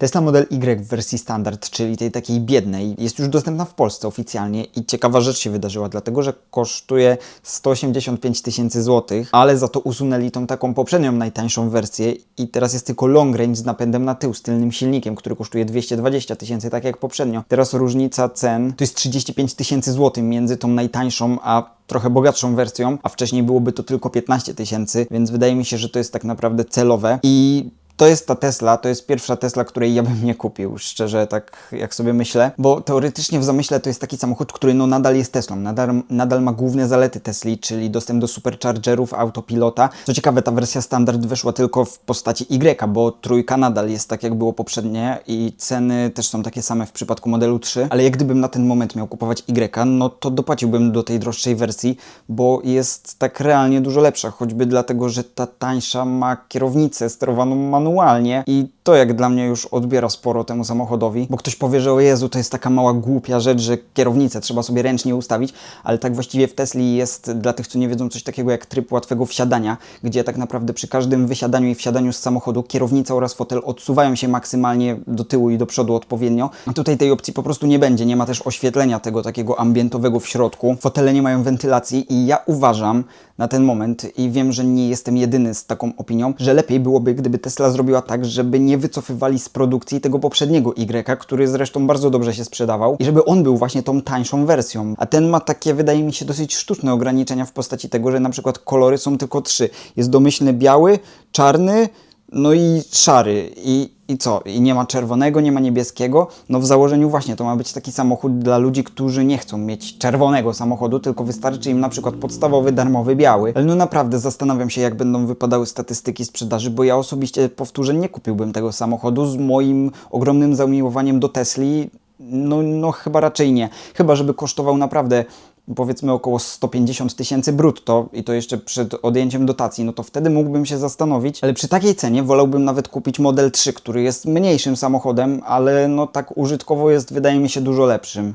Tesla Model Y w wersji standard, czyli tej takiej biednej, jest już dostępna w Polsce oficjalnie i ciekawa rzecz się wydarzyła, dlatego że kosztuje 185 tysięcy złotych, ale za to usunęli tą taką poprzednią najtańszą wersję i teraz jest tylko long range z napędem na tył, z tylnym silnikiem, który kosztuje 220 tysięcy, tak jak poprzednio. Teraz różnica cen to jest 35 tysięcy złotych między tą najtańszą a trochę bogatszą wersją, a wcześniej byłoby to tylko 15 tysięcy, więc wydaje mi się, że to jest tak naprawdę celowe i to jest ta Tesla, to jest pierwsza Tesla, której ja bym nie kupił, szczerze tak jak sobie myślę, bo teoretycznie w zamyśle to jest taki samochód, który no nadal jest Teslą, nadal, nadal ma główne zalety Tesli, czyli dostęp do superchargerów, autopilota. Co ciekawe, ta wersja standard weszła tylko w postaci Y, bo trójka nadal jest tak jak było poprzednie i ceny też są takie same w przypadku modelu 3, ale jak gdybym na ten moment miał kupować Y, no to dopłaciłbym do tej droższej wersji, bo jest tak realnie dużo lepsza, choćby dlatego, że ta tańsza ma kierownicę sterowaną manualnie i to jak dla mnie już odbiera sporo temu samochodowi, bo ktoś powie, że o Jezu, to jest taka mała głupia rzecz, że kierownicę trzeba sobie ręcznie ustawić, ale tak właściwie w Tesli jest dla tych, co nie wiedzą, coś takiego jak tryb łatwego wsiadania, gdzie tak naprawdę przy każdym wysiadaniu i wsiadaniu z samochodu kierownica oraz fotel odsuwają się maksymalnie do tyłu i do przodu odpowiednio. A tutaj tej opcji po prostu nie będzie, nie ma też oświetlenia tego takiego ambientowego w środku. Fotele nie mają wentylacji i ja uważam na ten moment i wiem, że nie jestem jedyny z taką opinią, że lepiej byłoby, gdyby Tesla zrobiła tak, żeby nie wycofywali z produkcji tego poprzedniego Y, który zresztą bardzo dobrze się sprzedawał i żeby on był właśnie tą tańszą wersją. A ten ma takie, wydaje mi się, dosyć sztuczne ograniczenia w postaci tego, że na przykład kolory są tylko trzy. Jest domyślny biały, czarny, no i szary. I, I co? I nie ma czerwonego, nie ma niebieskiego. No w założeniu właśnie to ma być taki samochód dla ludzi, którzy nie chcą mieć czerwonego samochodu, tylko wystarczy im na przykład podstawowy, darmowy, biały. Ale no naprawdę zastanawiam się, jak będą wypadały statystyki sprzedaży, bo ja osobiście, powtórzę, nie kupiłbym tego samochodu z moim ogromnym zamiłowaniem do Tesli. No, no chyba raczej nie. Chyba, żeby kosztował naprawdę powiedzmy około 150 tysięcy brutto i to jeszcze przed odjęciem dotacji, no to wtedy mógłbym się zastanowić, ale przy takiej cenie wolałbym nawet kupić Model 3, który jest mniejszym samochodem, ale no tak użytkowo jest wydaje mi się dużo lepszym.